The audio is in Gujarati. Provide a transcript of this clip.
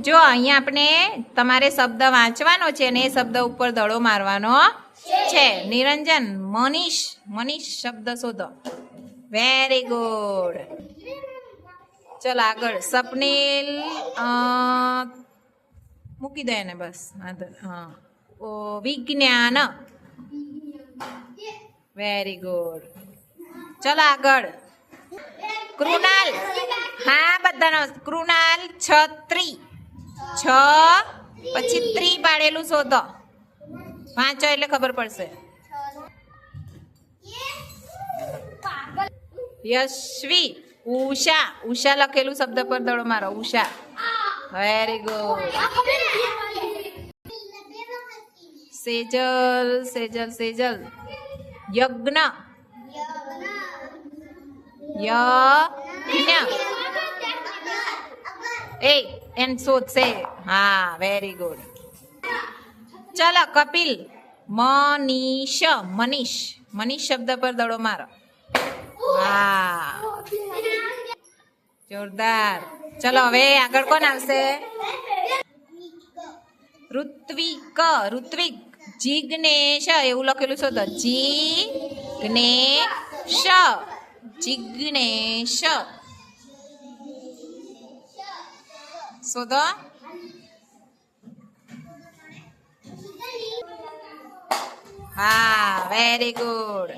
જો, અહીંયા આપણે તમારે શબ્દ વાંચવાનો છે અને એ શબ્દ ઉપર દડો મારવાનો છે. નિરંજન, મનીષ મનીષ શબ્દ શોધો. વેરી ગુડ ચલો આગળ. સપનીલ મૂકી દો એને બસ. હા. વિજ્ઞાન. વેરી ગુડ ચલો આગળ. કૃણાલ. હા બધાનો કૃણાલ છત્રી. છ, પછી ત્રી પાડેલું શોધો. વાંચો એટલે ખબર પડશે. યશ્વી, ઉષા. ઉષા લખેલું શબ્દ પર દડો મારો, Usha. Very good Sejal Sejal Sejal. યજ્ઞ. યજ્ઞ. એ એન શોધશે હા વેરી ગુડ ચલો કપિલ મનીષ મનીષ મનીષ શબ્દ પર દડો મારો હા જોરદાર ચલો હવે આગળ કોણ આવશે ઋત્વિક ઋત્વિક જિગ્નેશ એવું લખેલું શોધો તો જિગ્નેશ જિગ્નેશ શોધો હા વેરી ગુડ